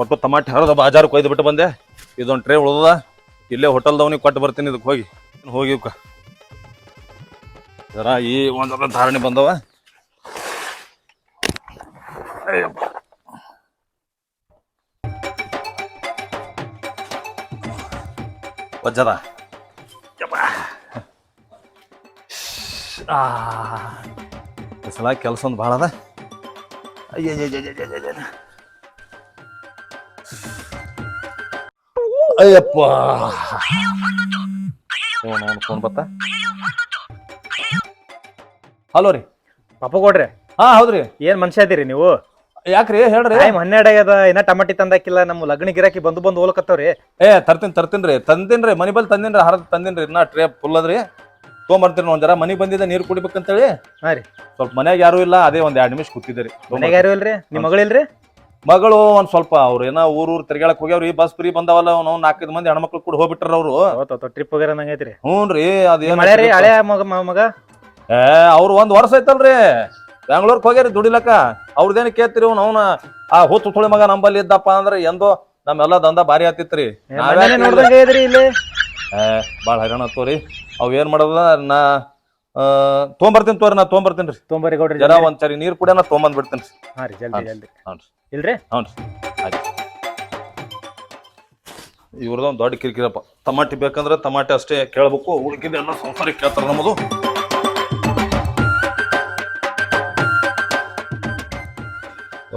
ಒಟ್ಟು ಟಮಾಟಿ ಹರಿದ ಬಾಜಾರ್ ಕೊಯ್ದು ಬಿಟ್ಟು ಬಂದೆ. ಇದೊಂದು ಟ್ರೇ ಉಳ್ದದ. ಇಲ್ಲೇ ಹೋಟೆಲ್ದವನಿಗೆ ಕೊಟ್ಟು ಬರ್ತೀನಿ ಇದಕ್ಕೆ ಹೋಗಿ. ಹೋಗಿ ಇವ್ಕ. ಜರ ಈ ಒಂದರ ಧಾರಣೆ ಬಂದವ. ವಜ್ಜದ. ಆ ಸಲ ಕೆಲಸ ಒಂದು ಭಾಳ ಅದ. ಅಯ್ಯಯ್ಯಯ್ಯಯ್ಯಯ್ಯಯ್ಯ. ಅಯ್ಯಪ್ಪ ಫೋನ್ ಬತ್ತ ಹಲೋ ರೀ. ಪಾಪ ಕೊಡ್ರಿ ಹಾ ಹೌದ್ರಿ ಏನ್ ಮನುಷ್ಯ ಇದೀರಿ ನೀವು? ಯಾಕ್ರಿ ಹೇಳ್ರಿ. ಟೈಮ್ ಹನ್ನೆರಡು ಆಗ್ಯದ ಇನ್ನ ಟಮಾಟಿ ತಂದಾಕಿಲ್ಲ ನಮ್ಮ ಲಗ್ನ ಗಿರಾಕಿ ಬಂದು ಬಂದು ಹೋಲಕತ್ತವ್ರಿ ಏ ತರ್ತೀನಿ ತರ್ತೀನ್ರಿ ತಂದಿನ್ರಿ ಮನಿ ಬಲ್ ತಂದಿನ್ರಿ ಹರದ ತಂದಿನ್ರಿ. ಇನ್ನ ಟ್ರೇ ಫುಲ್ ಅದ್ರಿ. ತೊಗೊಂಬರ್ತೀನಿ ಒಂದ್ ಜರ. ಮನಿಗ್ ಬಂದಿದ್ದ ನೀರು ಕುಡಿಬೇಕಂತೇಳಿ ಹಾ ರೀ. ಸ್ವಲ್ಪ ಮನ್ಯಾಗ ಯಾರು ಇಲ್ಲ ಅದೇ ಒಂದ್ ಎರಡ್ ನಿಮಿಷ ಕೂತಿದ್ರಿ ಮನೆಗೆ ಯಾರು ಇಲ್ರಿ? ನಿಮ್ ಮಗಳಿಲ್ರಿ ಮಗಳು ಒಂದ್ ಸ್ವಲ್ಪ ಅವ್ರು ಏನೋ ಊರ್ ಊರ್ ತಿರ್ಗಾಳಕ್ ಹೋಗ್ಯಾವ್ರಿ ಬಸ್ ಫ್ರೀ ಬಂದಾವಲ್ಲ ಅವ್ನು ನಾಲ್ಕೈದು ಮಂದಿ ಹೆಣ್ಮಕ್ಳು ಕೂಡ ಹೋಗ್ಬಿಟ್ರ ಅವ್ರು. ಟ್ರಿಪ್ ಹೋಗ್ಯಾರ ನಂಗೈತ್ರಿ ಹ್ಞೂನ್ರಿ ಅದೇನ್ ಮಳೆ ರೀ ಹಳೆ ಮಗ ಮ- ಮಗ? ಏ ಅವ್ರು ಒಂದ್ ವರ್ಷ ಐತಲ್ರಿ. ಬೆಂಗ್ಳೂರ್ಕ್ ಹೋಗ್ಯಾರಿ ದುಡಿಲಕ್ಕ. ಅವ್ರದೇನ ಕೇತ್ರಿ ಅವ್ನು ಅವ್ನ ಆ ಹುತ್ತು ತುಳಿ ಮಗ ನಂಬಲ್ಲಿ ಇದ್ದಪ್ಪ ಅಂದ್ರೆ ಎಂದೋ ನಮ್ಮೆಲ್ಲ ದಂದ ಭಾರಿ ಆತಿತ್ರಿ ಮನೇನೆ ನೋಡ್ದಂಗ ಇದ್ರಿ ಇಲ್ಲಿ. ಭಾಳ ಹೈರಾಣ ತೋರಿ. ಅವ್ ಏನ್ ಮಾಡೋದ ನಾ ತೊಗೊಂಬರ್ತೀನಿ ತೋರಿ ನಾ ತೊಗೊಂಬರ್ತೀನಿ ರೀ. ತೊಂಬರಿ ಗೌಡ್ರಿ ಜನ ಒಂದ್ ಸರಿ ನೀರ್ ಕೂಡ ನಾ ತೊಗೊಂಬಂದ್ ಬಿಡ್ತೀನಿ ಹಾ ರೀ ಜಲ್ದಿ ಜಲ್ದಿ. ಹ್ಞೂ ಇಲ್ರಿ? ಹ್ಞೂ ಆಯ್ತು. ಇವ್ರದೊಂದು ದೊಡ್ಡ ಕಿರಿಕಿರಪ್ಪ ಟಮಾಟಿ ಬೇಕಂದ್ರೆ ತಮಾಟಿ ಅಷ್ಟೇ ಕೇಳ್ಬೇಕು. ಉಳ್ಕಿದೆಲ್ಲ ಸಂಸಾರಿ ಕೇಳ್ತಾರ ನಮ್ಮದು.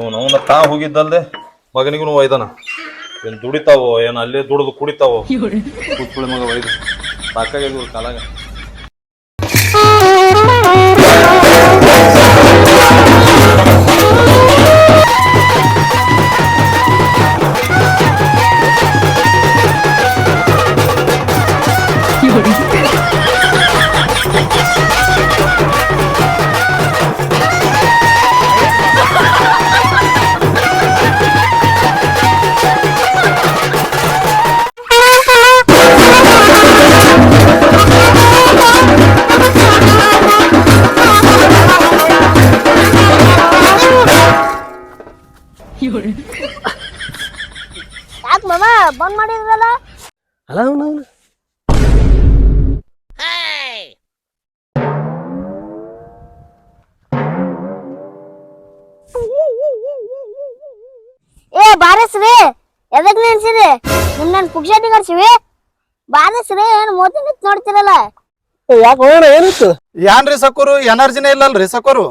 ಅವನು ಅವನ ತಾ ಹೋಗಿದ್ದಲ್ದೆ ಮಗನಿಗೂ ಒಯ್ದಾನ. ಏನ್ ದುಡಿತಾವೋ ಏನ್ ಅಲ್ಲೇ ದುಡಿದು ಕುಡಿತಾವೋ? ಕುತ್ಕೊಳ್ಳಿ ಮಗ ಒಯ್ದು. ಸಾಕಾಗ್ಯದ ಕಾಲಾಗ. ಪುಕ್ಷಟಿ ಕರ್ಸಿವಿ ಬಾರಸ್ರಿ ಏನ್ ಮೋದಿ ನಿಂತ್ ನೋಡ್ತಿರಲ್ಲ. ಯಾಕೆ ಹೋಗೋಣ ಏನಿತ್ತು ಏನ್ರಿ ಸಕೋರು? ಎನರ್ಜಿನೇ ಇಲ್ಲಲ್ರಿ ಸಕೋರು.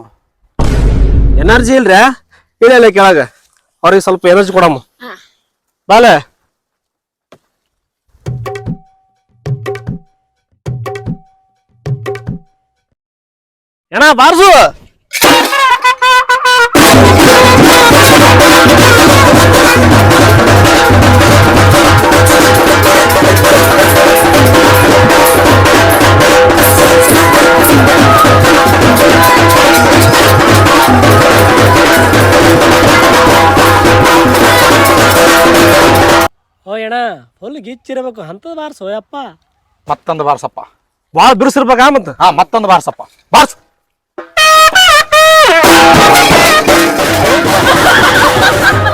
ಎನರ್ಜಿ ಇಲ್ರಿ? ಇಲ್ಲ ಇಲ್ಲ ಕೆಳಗ. ಅವ್ರಿಗೆ ಸ್ವಲ್ಪ ಎನರ್ಜಿ ಕೊಡಮ್ಮ. ಬಾಲೆ. ಏನ ಬಾರ್ಸು? ಓ ಅಣ್ಣ ಫುಲ್ ಗಿಚ್ಚಿರಬೇಕು ಅಂತದ್ ಬಾರ್ಸು ಯಪ್ಪ. ಮತ್ತೊಂದು ಬಾರ್ಸಪ್ಪ. ಭಾಳ ಬಿರುಸಿರ್ಬೇಕಾ ಮತ್ತ? ಹಾ ಮತ್ತೊಂದು ಬಾರ್ಸಪ್ಪ. ಬಾರ್ಸ್.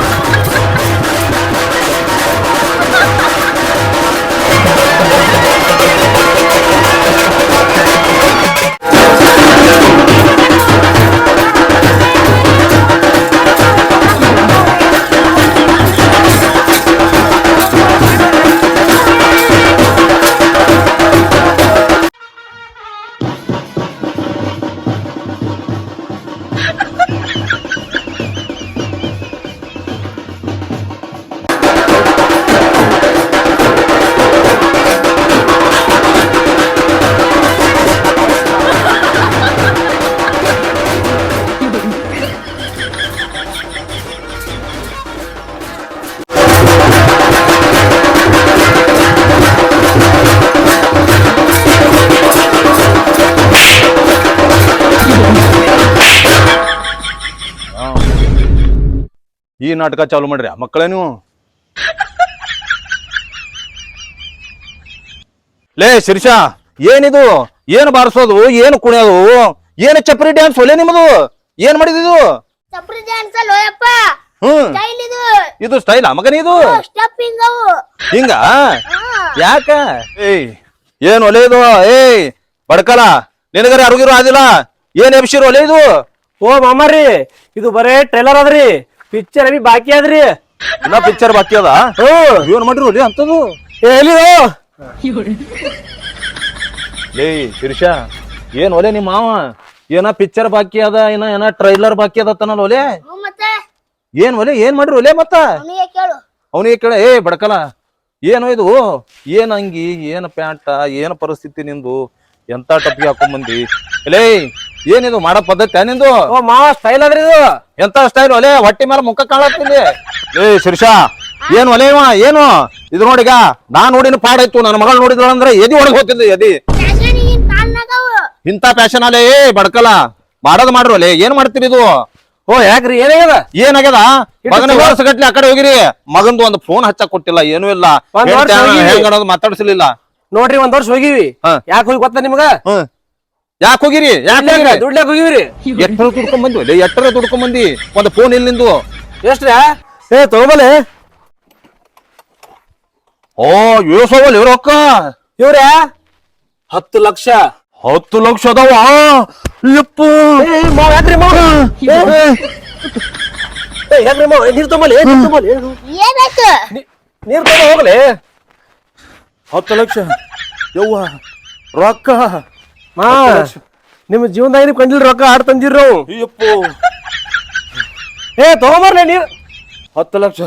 ನಾಟಕ ಚಾಲು ಮಾಡ್ರಿ. ಮಕ್ಕಳೇ ನೀವು ಲೇ ಶಿರ್ಷಾ ಏನಿದು? ಏನು ಬಾರಿಸೋದು? ಏನು ಕುಣಿಯೋದು? ಏನು ಚಪ್ರಿ ಡ್ಯಾನ್ಸ್ ಒಲೆ ನಿಮ್ಮದು ಏನ್ ಮಾಡಿದಿದು? ಚಪ್ರಿ ಡ್ಯಾನ್ಸ್ ಅಲ್ಲ ಯಪ್ಪ? ಹ್ಮ್. ಸ್ಟೈಲ್ ಇದು. ಇದು ಸ್ಟೈಲ್ ಮಗನ ಇದು? ಸ್ಟೆಪ್ ಹಿಂಗ ಯಾಕ? ಏಯ್ ಏನ್ ಒಲೆ ಇದು? ಏಯ್ ಬಡ್ಕಲ ನಿನಗರ ಅರುಗಿರು ಆದಿಲ್ಲ ಏನ್ ಎಬ್ಸಿರು ಒಲೆ ಇದು? ಓ ಮಾಮಾರಿ ಇದು ಬರೇ ಟ್ರೈಲರ್ ಅದ್ರಿ. ಪಿಕ್ಚರ್ ಅಭಿ ಬಾಕಿ ಅದ್ರಿ ಇನ್ನ ಪಿಕ್ಚರ್ ಬಾಕಿ ಅದ. ಏನ್ ಮಾಡ್ರಿ ಅಂತದು. ಎಲ್ಲಿದು ಏಯ್ ಶಿರ್ಷ ಏನ್ ಒಲೆ ನಿಮ್ಮ ಮಾವ? ಏನ ಪಿಕ್ಚರ್ ಬಾಕಿ ಅದ ಏನ ಏನ ಟ್ರೈಲರ್ ಬಾಕಿ ಅದ ತನಲ್ಲ ಒಲೆ? ಏನ್ ಒಲೆ ಏನ್ ಮಾಡ್ರಿ ಒಲೆ ಮತ್ತ? ಅವನಿಗೆ ಕೇಳು. ಏ ಬಡಕಲ ಏನು ಇದು? ಏನ್ ಅಂಗಿ ಏನ್ ಪ್ಯಾಂಟ ಏನ್ ಪರಿಸ್ಥಿತಿ ನಿಂದು? ಎಂತ ಟಪ್ಪಿಗೆ ಹಾಕೊಂಡ್ ಎಲೇ ಏನಿದು ಮಾಡೋ ಪದ್ಧತಿ ನಿಂದು ಓ ಮಾವ ಸ್ಟೈಲ್ ಅದ್ರಿ ಇದು. ಎಂತ ಸ್ಟೈಲ್ ಒಲೆ ಹೊಟ್ಟಿ ಮೇಲೆ ಮುಖ ಕಾಣತ್ತಿಲ್ಲಿ ಏ ಶಿರ್ಷಾ ಏನ್ ಒಲೆ ಇವ? ಏನು? ಇದು ನೋಡಿಗ ನಾ ನೋಡಿನ ಪಾಡಾಯ್ತು ನನ್ನ ಮಗಳು ನೋಡಿದ್ರು ಅಂದ್ರೆ ಎದಿ ಒಳಗೆ ಹೋಗ್ತಿದ್ದೆ ಎದಿ. ಇಂತ ಫ್ಯಾಷನ್ ಅಲೆ ಏ ಬಡ್ಕಲ. ಮಾಡೋದ್ ಮಾಡ್ರಿ ಒಲೆ. ಏನ್ ಮಾಡ್ತೀರಿ ಇದು? ಓ ಯಾಕ್ರಿ? ಏನಾಗ್ಯದ? ಏನಾಗ್ಯದ? ಮಗನ ವರ್ಷ ಗಟ್ಲೆ ಆ ಕಡೆ ಹೋಗಿರಿ. ಮಗಂದು ಒಂದು ಫೋನ್ ಹಚ್ಚಕ್ ಕೊಟ್ಟಿಲ್ಲ ಏನೂ ಇಲ್ಲ. ಮಾತಾಡ್ಸಲಿಲ್ಲ. ನೋಡ್ರಿ ಒಂದ್ ವರ್ಷ ಹೋಗಿವಿ. ಹಾ. ಯಾಕೆ ಹೋಗಿ ಗೊತ್ತ ನಿಮ್ಗ? ಹ್ಮ್ ಯಾಕೆ ಹೋಗಿರಿ? ಯಾಕೆ ಹೋಗಿರಿ? ದುಡ್ಲಾಕ್ ಹೋಗಿವ್ರಿ. ಎಟ್ಟರ ದುಡ್ಕೊಂಡ್ ಬಂದ್ವಿ ಎಟ್ಟರ ದುಡ್ಕೊಂಡ್ ಬಂದಿ ಒಂದು ಫೋನ್ ಇಲ್ಲಿ ನಿಂದು ಎಷ್ಟ್ರ? ಏ ತಗೋಬಲೆ. ಓ ಇವ್ರ ರೊಕ್ಕ? ಇವ್ರ? ಹತ್ತು ಲಕ್ಷ. ಹತ್ತು ಲಕ್ಷ ಅದಾವ? ಯಪ್ಪ ಏ ಮಾವ ಯಾಕ್ರಿ ಮಾವ. ಯಾಕ್ರಿ ಮಾವ. ನೀರ್ ತಗೊಂಬಲಿ ನೀರ್ ತಗೊಂಬಲಿ ಏನಾಯ್ತು? ನೀರ್ ತಗೊಂಡ್ ಹೋಗ್ಲಿ. ಹತ್ತು ಲಕ್ಷ. ಯವ್ವ ರೊಕ್ಕ. ಮಾ ನಿಮ್ಮ ಜೀವನದಾಗ ನೀವು ಕಂಡಿಲ್ ರೊಕ್ಕ ಆಡ್ ತಂದಿರ್ ನಾವು ಯಪ್ಪ ಏ ತಗೊಂಬರ್ಲೆ ನೀರ್. ಹತ್ತು ಲಕ್ಷ.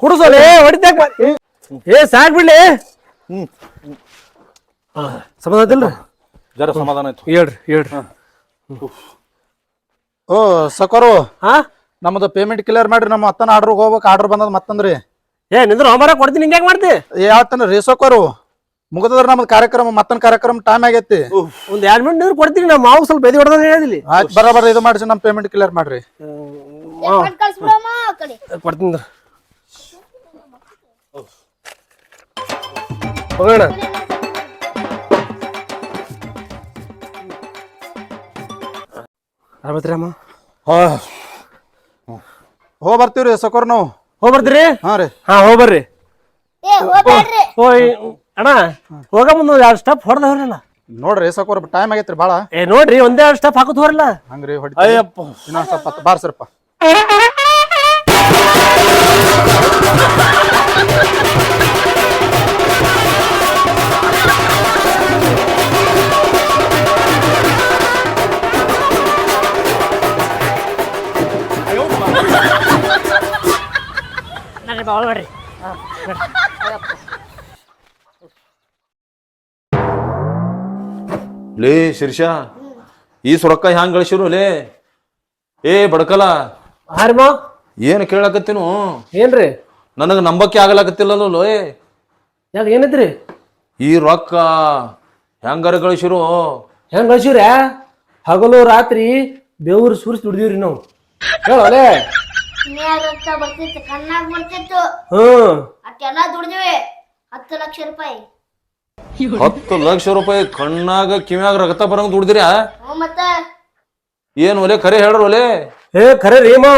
ಕುಡಿಸೋಲೆ ಹೊಡಿತಾಕ ಏ ಸಾಕ್ ಬಿಡ್ಲಿ. ಸಮಾಧಾನ ಐತಿಲ್ರಿ ಜರ ಸಮಾಧಾನ ಆಯ್ತು. ಹೇಳ್ರಿ ಹೇಳ್ರಿ. ಓ ಸಕೋರು. ಹಾ ನಮ್ದು ಪೇಮೆಂಟ್ ಕ್ಲಿಯರ್ ಮಾಡ್ರಿ ನಮ್ಮ ಅತ್ತನ ಆರ್ಡರ್ ಹೋಗ್ಬೇಕು ಆರ್ಡರ್ ಬಂದದ ಮತ್ತಂದ್ರಿ. ಏ ನಿಂದ್ರ ಹೋಮರ ಕೊಡ್ತೀನಿ ಹಿಂಗ್ಯಾಕ್ ಮಾಡ್ತಿ? ಯಾವತ್ತನ ರೀ ಸಕೋರು. ಮುಗಿದ್ರ ನಮ್ದು ಕಾರ್ಯಕ್ರಮ ಮತ್ತೊಂದು ಕಾರ್ಯಕ್ರಮ ಟೈಮ್ ಆಗೈತಿ. ಒಂದ್ ಎರಡ್ ಮಿನಿಟ್ ನೀರು ಕೊಡ್ತೀನಿ ನಮ್ಮ ಮಾವು ಸ್ವಲ್ಪ ಬೆದಿ ಹೊಡೆದ ಹೇಳಿದಿಲ್ಲಿ ಆಯ್ತು ಬರೋಬರ ಇದು ಮಾಡಿಸಿ ನಮ್ಮ ಪೇಮೆಂಟ್ ಕ್ಲಿಯರ್ ಮಾಡ್ರಿ. ಕೊಡ್ತೀನಿ. ಹೋಗೋಣ. ಹೋಗ್ ಬರ್ತೀವ್ರಿ ಸಕೋರ್ ನಾವು ಹೋಗ್ ಬರ್ತೀರಿ? ಹಾ ರೀ. ಹಾ ಹೋಗ್ ಬರ್ರಿ. ಏ ಹೋಗ್ಬೇಡ್ರಿ ಓಯ್ ಅಣ್ಣ ಹೋಗ ಮುಂದ ಎರಡು ಸ್ಟೆಪ್ ಹೊಡೆದ ಹೊರಲ್ಲ ನೋಡ್ರಿ ಸಕೋರ್ ಟೈಮ್ ಆಗೈತ್ರಿ ಬಾಳ. ಏ ನೋಡ್ರಿ ಒಂದೇ ಎರಡು ಸ್ಟೆಪ್ ಹಾಕೋದ್ ಹೊರಲ್ಲ ಹಂಗ್ರಿ ಹೊಡಿ ಅಯ್ಯಪ್ಪ. ಇನ್ನೊಂದ್ ಸ್ವಲ್ಪ ಹೊತ್ತು ಬಾರ್ಸ್ರಪ್ಪ ಲೇ ಶಿರ್ಷ ಈ ಸುರಕ್ಕ ಹ್ಯಾಂಗ್ ಗಳಿಸಿರು? ಲೇ ಏ ಬಡ್ಕಲ ಏನು ಏನ್ ಕೇಳಕತ್ತೀನು? ಏನ್ರಿ? ನನಗ ನಂಬಕ್ಕೆ ಆಗಲಾಕತ್ತಿಲ್ಲಲ್ಲೋ ಲೇ ಯಾಕೆ ಏನೈತ್ರಿ ಈ ರೊಕ್ಕ ಹೆಂಗಾರ ಗಳಿಸಿರು? ಹೆಂಗ್ ಗಳಿಸಿರ ಹಗಲು ರಾತ್ರಿ ಬೇವ್ರು ಸುರಿಸಿ ದುಡ್ದೀವ್ರಿ ನಾವು. ಹೇಳೋಲೆ ನ್ಯಾಯ ರಕ್ತ ಬರ್ತಿತ್ತು ಕಣ್ಣಾಗ ಬರ್ತಿತ್ತು. ಹ್ಮ್. ದುಡ್ದಿವಿ ಹತ್ತು ಲಕ್ಷ ರೂಪಾಯಿ. ಹತ್ತು ಲಕ್ಷ ರೂಪಾಯಿ ಕಣ್ಣಾಗ ಕಿವಿಯಾಗ ರಕ್ತ ಬರಂಗ ದುಡ್ದಿರ ಹ್ಞೂ ಮತ್ತ. ಏನ್ ಒಲೆ? ಖರೆ ಹೇಳ್ರ ಒಲೆ. ಏ ಖರೆ ರೀ ಮಾ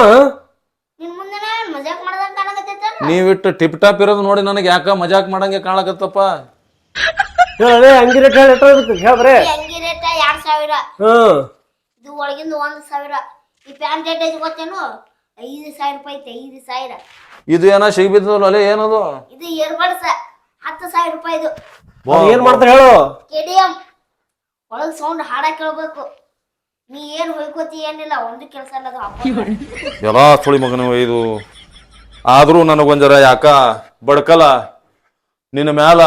ನಿನ್ ಮುಂದೆನೆ ಮಜಾಕ್ ಮಾಡ್ದಂಗ ಕಾಣಕತ್ತೈತಲ್ಲ? ನೀವಿಟ್ಟು ಟಿಪ್ ಟಾಪ್ ಇರೋದು ನೋಡಿ ನನಗೆ ಯಾಕ ಮಜಾಕ್ ಮಾಡಂಗೆ ಕಾಣಕತ್ತಪ್ಪ? ಹೇಳೇ ಹಂಗಿ ರೇಟ್ ಹೇಳಿ ಹೇಳ್ಬ್ರೆ ಈ ಅಂಗಿ ರೇಟ ಎರಡ್ ಸಾವಿರ. ಹ್ಮ್ ಇದು ಒಳಗಿಂದ ಒಂದ್ ಸಾವಿರ. ಈ ಪ್ಯಾಂಟ್ ರೇಟ್ ಐತಿ ಗೊತ್ತೇನು? ಐದು ಸಾವಿರ ರೂಪಾಯಿ ಐತಿ ಐದು ಸಾವಿರ. ಇದು ಏನ ಸಿಗ್ಬಿದ್ದಲ್ಲ ಒಲೆ ಏನದು? ಇದು ಹತ್ತು ಸಾವಿರ ರೂಪಾಯಿ ಇದು. ಏನ್ ಮಾಡ್ತಾರ ಹೇಳು? ಒಳಗ್ ಸೌಂಡ್ ಹಾಡ ಕೇಳ್ಬೇಕು. ನೀ ಏನ್ ಹೊಯ್ಕೋತಿ ಏನಿಲ್ಲ ಒಂದು ಕೆಲಸ ಇಲ್ಲ ಅದು. ಎಲ್ಲ ಸುಳಿ ಮಗನ ಇದು. ಆದ್ರೂ ನನಗೊಂಜರ ಯಾಕ? ಬಡ್ಕಲ. ನಿನ್ನ ಮ್ಯಾಲ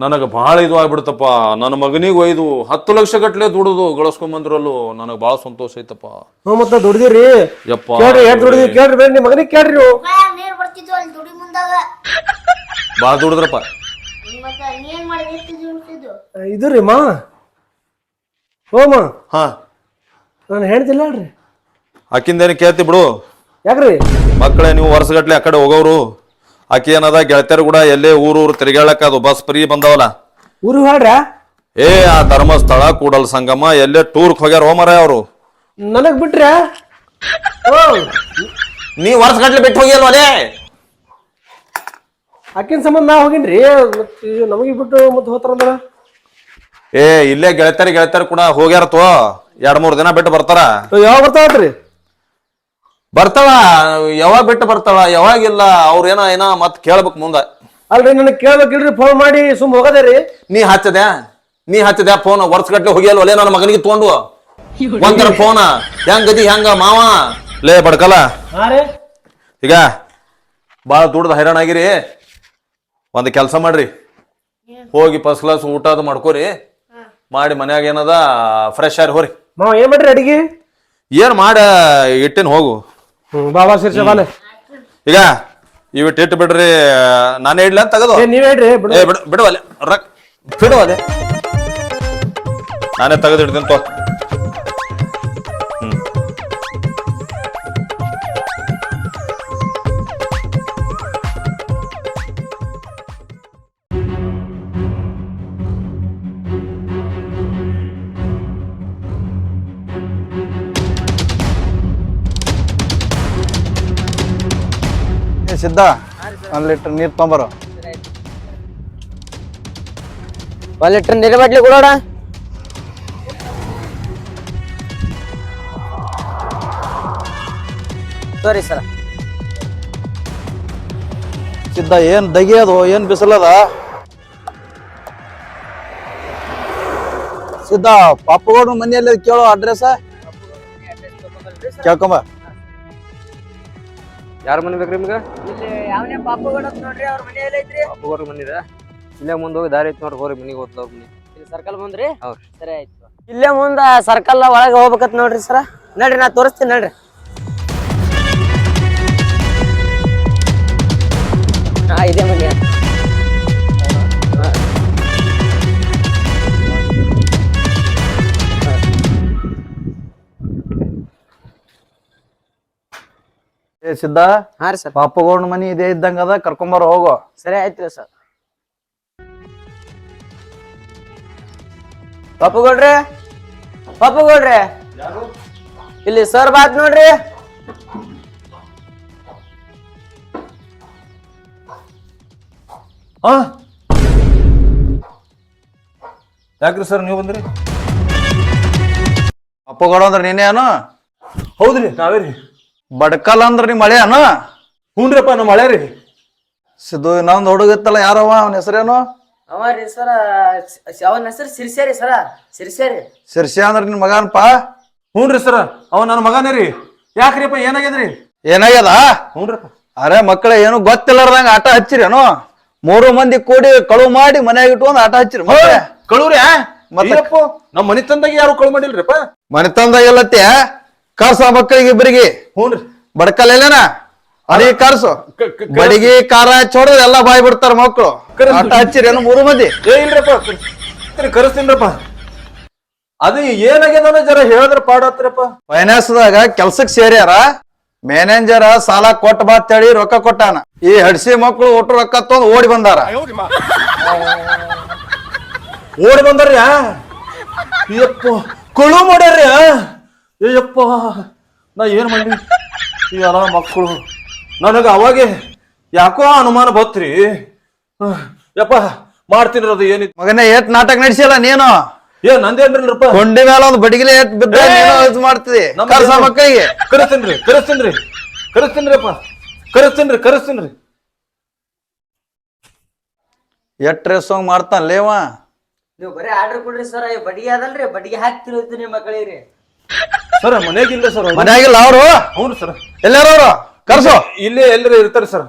ನನಗ ಭಾಳ ಇದು ಆಗ್ಬಿಡ್ತಪ್ಪ. ನನ್ನ ಮಗನಿಗೆ ಒಯ್ದು ಹತ್ತು ಲಕ್ಷ ಗಟ್ಲೆ ದುಡುದು ಗಳಿಸ್ಕೊಂಬಂದ್ರಲ್ಲೂ ನನಗೆ ಭಾಳ ಸಂತೋಷ ಐತಪ್ಪ. ಹ್ಞೂ ಮತ್ತೆ ದುಡ್ದಿರಿ. ಯಪ್ಪ ಕೇಳ್ರಿ ಎಷ್ಟ್ ದುಡ್ದಿರಿ ಕೇಳ್ರಿ ನಿಮ್ಮ ಮಗನಿಗೆ ಕೇಳ್ರಿ ನೀವು ಬಾಯಾಗ್ ನೀರ್ ಬರ್ತಿದ್ವು ಅಲ್ಲಿ ದುಡಿ ಮುಂದಾಗ. ಭಾಳ ದುಡಿದ್ರಪ್ಪ. ಮತ್ತ ನೀ ಏನ್ ಮಾಡಿದ? ಎಷ್ಟು ದುಡ್ತಿದ್ದು ಇದು ರೀ ಮಾ. ಹೋಮ ಹಾ. ನಾನು ಹೇಳ್ತಿಲ್ಲ ಅಲ್ರಿ ಆಕಿಂದೇನು ಕೇಳ್ತಿ ಬಿಡು. ಯಾಕ್ರಿ? ಮಕ್ಕಳೇ ನೀವು ವರ್ಷಗಟ್ಲೆ ಆ ಕಡೆ ಹೋಗೋರು ಆಕಿ ಏನದ ಗೆಳತಿಯರು ಕೂಡ ಎಲ್ಲೇ ಊರು ಊರು ತಿರುಗಾಳಕ ಅದು ಬಸ್ ಫ್ರೀ ಬಂದವಲ್ಲ. ಊರು ಹೇಳ್ರ ಏ ಆ ಧರ್ಮಸ್ಥಳ ಕೂಡಲ್ ಸಂಗಮ ಎಲ್ಲೇ ಟೂರ್ಕ್ ಹೋಗ್ಯಾರ ಹೋಮರ ಅವರು. ನನಗ್ ಬಿಟ್ರ? ಓ. ನೀ ವರ್ಷಗಟ್ಲೆ ಬಿಟ್ಟು ಹೋಗಿಲ್ವಲೇ ಆಕಿನ ಸಂಬಂಧ ನಾ ಹೋಗಿನ್ರಿ? ಮತ್ತೆ ನಮಗೆ ಬಿಟ್ಟು ಮತ್ತೆ ಹೋತಾರಂದ್ರ ಏ ಇಲ್ಲೇ ಗೆಳತಾರಿ ಗೆಳತಾರಿ ಕೂಡ ಹೋಗ್ಯಾರ ತೋ. ಎರಡ್ ಮೂರ್ ದಿನ ಬಿಟ್ಟು ಬರ್ತಾರ. ಯಾವಾಗ ಬರ್ತಾವತ್ರಿ? ಬರ್ತಾವ ಯಾವಾಗ ಬಿಟ್ಟು ಬರ್ತಾಳ ಯಾವಾಗಿಲ್ಲ ಅವ್ರ ಏನ ಏನ ಮತ್ ಕೇಳ್ಬೇಕು ಮುಂದ. ಅಲ್ರಿ ನನಗೆ ಕೇಳ್ಬೇಕಿಲ್ರಿ ಫೋನ್ ಮಾಡಿ ಸುಮ್ ಹೋಗದೆ ರೀ ನೀ ಹಚ್ಚದೆ ನೀ ಹಚ್ಚದೆ ಫೋನ್ ವರ್ಷ ಗಟ್ಲೆ ಅಲ್ಲೇ ನನ್ನ ಮಗನಿಗೆ ತಗೊಂಡು. ಒಂದರ ಫೋನ ಹೆಂಗ್ ಗದಿ ಹೆಂಗ ಮಾವ? ಲೇ ಬಡ್ಕಲ್ಲ ಹಾ ರೀ. ಈಗ ಬಾಳ ದುಡ್ದು ಹೈರಾಣ ಆಗಿರಿ. ಒಂದು ಕೆಲಸ ಮಾಡ್ರಿ. ಹೋಗಿ ಫಸ್ಟ್ ಕ್ಲಾಸ್ ಊಟ ಅದು ಮಾಡ್ಕೋರಿ. ಮಾಡಿ ಮನ್ಯಾಗ ಏನದ ಫ್ರೆಶ್ ಆಗಿ ಹೋರಿ. ಮಾವ ಏನ್ ಮಾಡ್ರಿ ಅಡಿಗೆ? ಏನ್ ಮಾಡ ಇಟ್ಟಿನ ಹೋಗು. ಹ್ಮ್ ಬಾಬಾ ಸಿರ್ಸ ಬಾಲೆ ಈಗ ಇವಿಟ್ಟು ಇಟ್ಟು ಬಿಡ್ರಿ ನಾನು ಇಡ್ಲಿ ಅಂತ ತಗದು. ಏ ನೀವ್ ಹೇಳ್ರಿ ಬಿಡು. ಬಿಡುವಲೆ ರಕ್ ಬಿಡುವಲೆ ನಾನೇ ತೆಗೆದು ಇಡ್ತೀನಿ ತೋ. ಸಿದ್ಧ? ಒಂದ್ ಲೀಟರ್ ನೀರ್ ತೊಂಬರು. ಒಂದ್ ಲೀಟರ್ ನೀರು ಬಾಟ್ಲಿ ಕೊಡೋಣ. ಸರಿ ಸರ್. ಸಿದ್ಧ ಏನ್ ದಗಿಯೋದು ಏನು ಬಿಸಿಲದ ಸಿದ್ಧ ಪಾಪುಗೌಡ ಮನೆಯಲ್ಲಿ ಕೇಳೋ ಅಡ್ರೆಸ್ ಕೇಳ್ಕೊಂಬ. ಯಾರ ಮನೆ ಬೇಕ್ರಿ ನಿಮ್ಗೆ? ಇಲ್ಲಿ ಯಾವನೇ ಪಾಪಗೋಡ ನೋಡ್ರಿ ಅವ್ರ ಮನೆ ಎಲ್ಲ ಐತ್ರಿ? ಮನಿದ ಇಲ್ಲೇ ಮುಂದೆ ಹೋಗಿ ದಾರಿ ಐತಿ ನೋಡ್ರಿ ಹೋರಿ ಮನಿಗೆ ಹೋಗ್ತದ ಅವ್ರ ಮನಿ. ಇಲ್ಲಿ ಸರ್ಕಲ್ ಬಂದ್ರಿ? ಹೌದು ಸರಿ ಆಯ್ತು. ಇಲ್ಲೇ ಮುಂದ ಸರ್ಕಲ್ ಒಳಗೆ ಹೋಗ್ಬೇಕತ್ ನೋಡ್ರಿ ಸರ ನಡ್ರಿ ನಾ ತೋರಿಸ್ತೀನಿ ನಡ್ರಿ. ಹಾ ಇದೇ ಮನೆ. ಏ ಸಿದ್ಧ? ಹಾ ರೀ ಸರ್. ಪಾಪಗೌಡ ಮನಿ ಇದೇ ಇದ್ದಂಗ ಅದ ಕರ್ಕೊಂಬರ ಹೋಗೋ. ಸರಿ ಆಯ್ತು ಸರ್. ಪಪ್ಪು ಗೌಡ್ರಿ ಪಪ್ಪು ಗೌಡ್ರಿ ಇಲ್ಲಿ ಸರ್ ಬಾತ್ ನೋಡ್ರಿ. ಹಾ ಯಾಕ್ರಿ ಸರ್ ನೀವು ಬಂದ್ರಿ? ಪಾಪಗೌಡ ಅಂದ್ರೆ ನೀನೇನು? ಹೌದ್ರಿ ನಾವೇ ರೀ. ಬಡ್ಕಲ್ ಅಂದ್ರ ನೀ ಮಳೆ ಅನು ಹ್ಞೂನ್ರಿಪ್ಪ ನಮ್ಮ ಮಳೆ ರೀ ಸಿದ್ದು ಇನ್ನೊಂದ್ ಹುಡುಗ ಇತ್ತಲ್ಲ ಯಾರವ ಅವನ ಹೆಸರೇನು? ಅವ ರೀ ಸರ ಅವನ ಹೆಸರು ಸಿರ್ಸೇರಿ ಸರ ಸಿರ್ಸೇರಿ ಶಿರ್ಷಿ ಅಂದ್ರ ನಿನ್ ಮಗನಪ್ಪ? ರೀ ಸರ ಅವ ನನ್ನ ಮಗನೇ ರೀ. ಯಾಕ್ರಿಪ್ಪ ಏನಾಗ್ಯದ್ರಿ? ಏನಾಗ್ಯದ? ಹ್ಞೂನ್ರಿಪ್ಪ ಅರೆ ಮಕ್ಕಳ ಏನು ಗೊತ್ತಿಲ್ಲಾರ್ದಂಗ ಆಟ ಹಚ್ಚಿರೇನು? ಮೂರು ಮಂದಿ ಕೂಡಿ ಕಳುವು ಮಾಡಿ ಮನೆಯಾಗ ಇಟ್ಕೊಂಡು ಆಟ ಹಚ್ಚಿರಿ ಮತ್ತೆ. ಕಳುವ್ರಿ ಮತ್ತೆ? ನಮ್ಮ ಮನೆ ತಂದಾಗ ಯಾರು ಕಳು ಮಾಡಿಲ್ರಿಪ್ಪ? ತಂದಾಗ ಎಲ್ಲತ್ತಿ ಕರ್ಸ ಮಕ್ಕಳಿಗೆ ಇಬ್ಬರಿಗೆ? ಹ್ಞೂನ್ರಿ ಬಡ್ಕಲ್ ಎಲ್ಲೇನ ಅಡಿ ಕರ್ಸು. ಕ- ಕ- ಬಡಿಗೆ ಕಾರ ಎಲ್ಲಾ ಬಾಯ್ ಬಿಡ್ತಾರ ಮಕ್ಕಳು. ಆಟ ಹಚ್ಚಿರೇನು ಮೂರು ಮಂದಿ. ಏ ಇಲ್ರಪ್ಪ ಕರ್- ಕರೆಸ್ತೀನ್ರಪ್ಪ. ಅದು ಏನಾಗ್ಯದ ಜರ ಹೇಳಿದ್ರ ಪಾಡತ್ರಪ್ಪ ಫೈನಾನ್ಸ್ದಾಗ ಕೆಲ್ಸಕ್ ಸೇರ್ಯಾರ. ಮ್ಯಾನೇಜರ್ ಸಾಲ ಕೊಟ್ಟ ಬಾ ಅಂತೇಳಿ ರೊಕ್ಕ ಕೊಟ್ಟಾನ. ಈ ಹಡ್ಸಿ ಮಕ್ಕಳು ಒಟ್ಟು ರೊಕ್ಕ ತೊಂದ್ ಓಡಿ ಬಂದಾರ. ಓಡಿ ಬಂದಾರ್ಯ? ಕುಳು ಮಾಡ್ಯಾರ್ಯ? ಅಯ್ಯಪ್ಪ ನಾ ಏನ್ ಮಾಡಿ ಈ ಎಲ್ಲ ಮಕ್ಕಳು ನನಗ ಅವಾಗೆ ಯಾಕೋ ಅನುಮಾನ ಬತ್ರಿ. ಯಪ್ಪ ಮಾಡ್ತೀನಿ ಅದು ಏನಿತ್ತು ಮಗನೇ ಏಟ್ ನಾಟಕ ನಡೆಸಿಲ್ಲ ನೀನು? ಏ ನಂದೇನ್ರಿಲ್ರಪ್ಪ ಕೊಂಡಿ ಮೇಲೆ ಒಂದು ಬಡಿಗಿಲೆ ಏಟ್ ಬಿದ್ದ ನೀನು ಇದು ಮಾಡ್ತಿದಿ ನಮ್ಮ ಕರ್ಸ ರೀ ಮಕ್ಕಳಿಗೆ. ಕರೆಸ್ತೀನ್ರಿ ಕರೆಸ್ತೀನಿ ರೀ ಕರೆಸ್ತೀನಿ ರೀ ಎಟ್ ರೇಸ್ ಮಾಡ್ತಾನ ಲೇವಾ ನೀವು ಬರೀ ಆರ್ಡರ್ ಕೊಡ್ರಿ ಸರ್ ಬಡಿಗೆ ಅದಲ್ರಿ ಬಡಿಗೆ ಹಾಕ್ತಿರೋದು ನಿಮ್ಮ ಮಕ್ಕಳಿಗೆ ಸರ್ ಮನೆಗಿಲ್ಲ ಸರ್ ಮನ್ಯಾಗಿಲ್ಲ ಅವರು? ಹೌದು ಸರ್. ಎಲ್ಲಾರು ಅವರು? ಕರ್ಸು. ಇಲ್ಲೇ ಎಲ್ಲರೂ ಇರ್ತಾರೆ ಸರ್.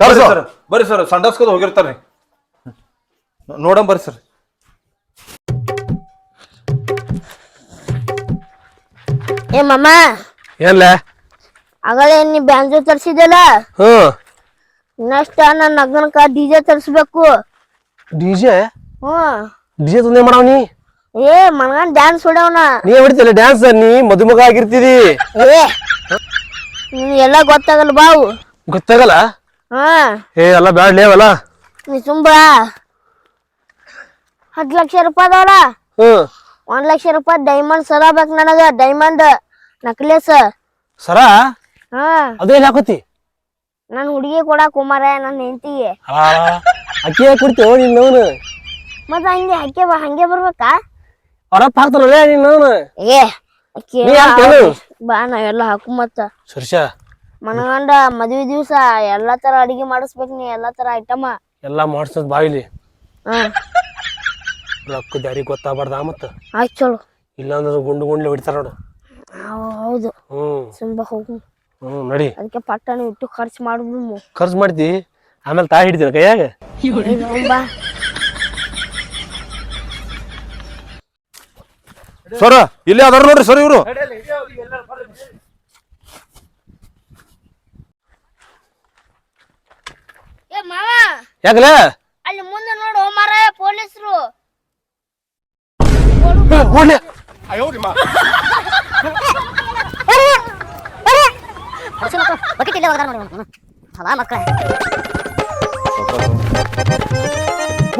ಕರ್ಸು. ಸರ್ ಬರ್ರಿ ಸರ್ ಸಂಡಾಸ್ಕೋದ್ ಹೋಗಿರ್ತಾರೆ. ನೋಡಂ ಬರ್ರಿ ಸರ್. ಏ ಮಮ್ಮ ಎಲ್ಲ ಆಗಲೇ ನೀ ಬ್ಯಾಂಜೋ ತರ್ಸಿದಲ್ಲ ಹ್ಮ್ ನೆಕ್ಸ್ಟ್ ನನ್ನ ಅಗ್ನಕ ಡಿಜೆ ತರ್ಸಬೇಕು. ಡಿಜೆ ಹ್ಮ್ ಡಿಜೆ ತಂದೆ ಮಾಡವ್ ನೀ? ಏ ಮನ್ಗನ್ ಡ್ಯಾನ್ಸ್ ಹೊಡವನ ನೀ ಹೊಡಿತಿಲ್ಲ ಡ್ಯಾನ್ಸ್ ನೀ ಮದುಮಗ ಆಗಿರ್ತಿದಿ ಏ ನಿನ್ ಎಲ್ಲ ಗೊತ್ತಾಗಲ್ಲ ಬಾವು. ಗೊತ್ತಾಗಲ್ಲ? ಹಾ. ಏ ಎಲ್ಲ ಬ್ಯಾಡ್ ಲೇವಲ್ಲ ನೀ ತುಂಬ ಹತ್ತು ಲಕ್ಷ ರೂಪಾಯಿ ಅದಾವಲ್ಲ ಹ್ಮ್. ಒಂದ್ ಲಕ್ಷ ರೂಪಾಯಿ ಡೈಮಂಡ್ ಸರ ಬೇಕು ನನಗ ಡೈಮಂಡ್ ನಕ್ಲೇಸ್ ಸರ? ಹಾ. ಅದೇ ಹಾಕೋತಿ? ನನ್ ಹುಡುಗಿ ಕೊಡ ಕುಮಾರ ನನ್ನ ಹೆಂಡತಿಗೆ. ಅಕ್ಕಿ ಕುಡ್ತೇವ ನೀನ್ ಅವನು ಮತ್ತ ಹಂಗೆ ಹಕ್ಕೆ ಬಾ ಹಂಗೆ ಬರ್ಬೇಕಾ? ಹೊರಪ್ ಹಾಕ್ತಾರಲ್ಲ ನೀನು ಏ ನೀ? ಬಾ ನಾವೆಲ್ಲ ಹಾಕು ಮತ್ತ. ಸರ್ಷ ಮನಗಂಡ ಮದ್ವಿ ದಿವ್ಸ ಎಲ್ಲಾ ತರ ಅಡಿಗೆ ಮಾಡಿಸ್ಬೇಕ್ ನೀ ಎಲ್ಲಾ ತರ ಐಟಮ್. ಎಲ್ಲಾ ಮಾಡ್ಸದ್ ಬಾಯಿಲಿ ಹಾ. ರೊಕ್ಕ ದಾರಿ ಗೊತ್ತಾಗ್ಬಾರ್ದ ಮತ್ತ? ಆಯ್ತು ಚಲೋ. ಇಲ್ಲಾಂದ್ರೆ ಗುಂಡು ಗುಂಡ್ಲೆ ಹೊಡಿತಾರ ನೋಡು. ಹೌ- ಹೌದು. ಹ್ಮ್. ಸುಮ್ಮ ಹೋಗು. ಹ್ಮ್ ನಡಿ. ಅದಕ್ಕೆ ಪಟ್ಟಣ ಇಟ್ಟು ಖರ್ಚು ಮಾಡುದು ಖರ್ಚು ಮಾಡ್ತಿ? ಆಮೇಲೆ ತಾಯಿ ಹಿಡಿತೀನ ಕೈಯಾಗ? ಬಾ. ಸರ ಇಲ್ಲೇ ಅದಾರ ನೋಡ್ರಿ ಸರ್ ಇವರು. ಏ ಮಾವ. ಯಾಕಲೆ? ಅಲ್ಲಿ ಮುಂದೆ ನೋಡು ಮಾರ ಪೊಲೀಸರು.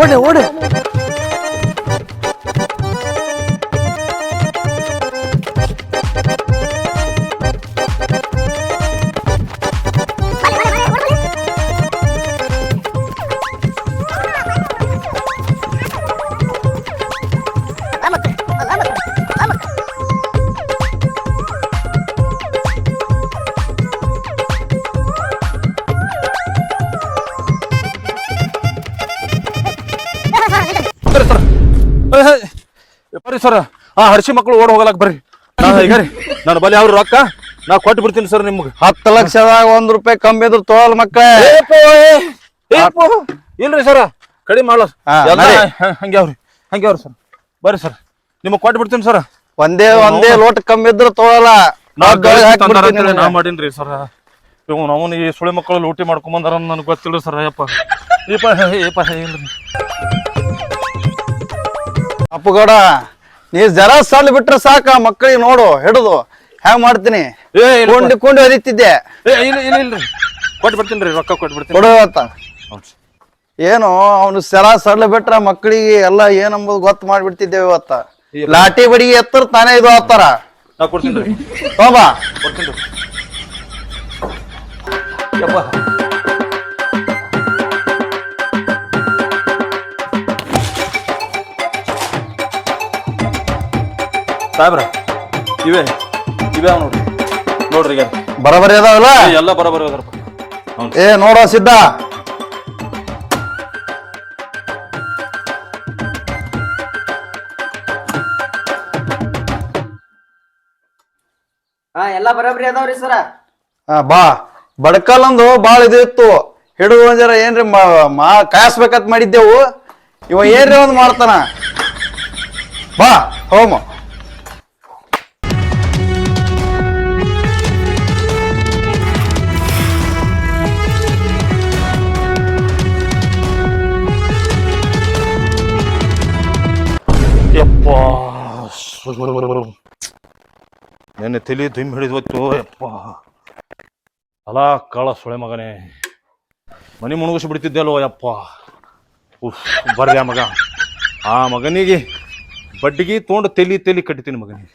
ಓಡೆ ಓಡೆ ಬರ್ರಿ ಸರ್. ಆ ಹರ್ಷಿ ಮಕ್ಕಳು ಓಡ್ ಹೋಗಲಕ್ ಬರ್ರಿ. ನಾ ಈಗ ರೀ ನನ್ನ ಬಲಿ ಅವ್ರ ರೊಕ್ಕ ನಾ ಕೊಟ್ಟು ಬಿಡ್ತೀನಿ ಸರ್ ನಿಮ್ಗೆ. ಹತ್ತು ಲಕ್ಷದಾಗ ಒಂದ್ ರೂಪಾಯಿ ಕಮ್ಮಿ ಇದ್ರು ತೋಲ್ ಮಕ್ಕಳೇ ಇಲ್ರಿ ಸರ ಕಡಿಮೆ ಮಾಡ್ಲ ಹಂಗ್ಯಾವ್ರಿ ಹಂಗ್ಯಾವ್ರಿ ನಡಿ. ಹ- ಹಂಗೆ ಅವ್ರಿ ಹಂಗೆ ಅವ್ರಿ ಸರ್. ಬರ್ರಿ ಸರ್ ನಿಮಗೆ ಕೊಟ್ಟು ಬಿಡ್ತೀನಿ ಸರ್. ಒಂದೇ ಒಂದೇ ಲೋಟ ಕಮ್ಮಿ ಇದ್ರೆ ತೋಳಲ್ಲ ನಾ. ಮಾಡೀನ್ರಿ ಸರ್. ಇವ್ ನಾವು ಈ ಸುಳಿ ಮಕ್ಕಳು ಲೂಟಿ ಮಾಡ್ಕೊಂಬಂದಾರ ನನಗೆ ಗೊತ್ತಿಲ್ಲ ಸರ್ ಅಯ್ಯಪ್ಪ. ಏಪ ಏಪ ಅಪ್ಪಗೌಡ ನೀ ಜರ ಸಲ್ ಬಿಟ್ರೆ ಸಾಕ ಮಕ್ಕಳಿಗೆ ನೋಡು ಹಿಡಿದು. ಹ್ಯಾಂಗ್ ಮಾಡ್ತೀನಿ? ಏ ಇಲ್ಲ ಹರಿತಿದ್ದೆ ಕುಂಡಿ ಹೊದಿತಿದ್ದೆ ಏ ಇಲ್ಲ ಇಲ್ಲ ಇಲ್ರಿ ಕೊಟ್ಟು ಬಿಡ್ತೀನಿ ರೀ ರೊಕ್ಕ ಕೊಟ್ಟು ಬಿಡ್ತೀನಿ. ಕೊಡು ಅಂತ. ಏನು ಅವನು ಸರ ಸಡ್ಲ ಬಿಟ್ರ ಮಕ್ಕಳಿಗೆ ಎಲ್ಲ ಏನಂಬುದು ಗೊತ್ತು ಮಾಡ್ಬಿಡ್ತಿದ್ದೇವೆ ಇವತ್ತ. ಲಾಟಿ ಬಡಿಗೆ ಎತ್ತರ ತಾನೇ ಇದು ಆಗ್ತಾರ ನಾ ಕೊಡ್ತೀನಿ ರೀ. ತೋಬಾ ಕೊಡ್ತೀನಿ ರೀ. ಯಪ್ಪ. ಸಾಹೇಬ್ರ ಇವೆ ಇವೆ ಅವ್ ನೋಡ್ರಿ. ನೋಡ್ರಿ ಈಗ. ಬರಬರಿ ಅದಾವಲ್ಲ? ಎಲ್ಲ ಬರಬರಿ ಅದಾರಪ್ಪ ಹ್ಞೂ ಏ ನೋಡ ಸಿದ್ಧ ಹಾ ಎಲ್ಲಾ ಬರೋಬ್ರಿ ಅದಾವ್ರಿ ಸರ. ಆ, ಬಾ. ಬಡಕಲ್ಲಂದು ಬಾಳ ಇದು ಇತ್ತು. ಹಿಡಿದು ಒಂದ್ ಜರ ಏನ್ರಿ ಮಾ- ಮಾ ಕಾಯಿಸ್ಬೇಕಂತ ಮಾಡಿದ್ದೆವು. ಇವ ಏನ್ರಿ ಒಂದ್ ಮಾಡ್ತಾನ? ಬಾ ಹೋಮ. ನೆನ್ನೆ ತಲಿ ದುಮ್ಮಿ ಹಿಡಿದ್ವತ್ತು ಅಲ ಕಳ ಸೊಳೆ ಮಗನೇ. ಮನಿ ಮುಣಗಿಸಿ ಬಿಡ್ತಿದ್ದೆಲ್ಲೋ ಯಪ್ಪ. ಉಫ್ ಬರ್ರಿ ಆ ಮಗ. ಆ ಮಗನಿಗೆ ಬಡ್ಡಿಗೆ ತೊಗೊಂಡು ತೆಲಿ ತೆಲಿ ಕಟ್ತೀನಿ ಮಗನಿಗೆ.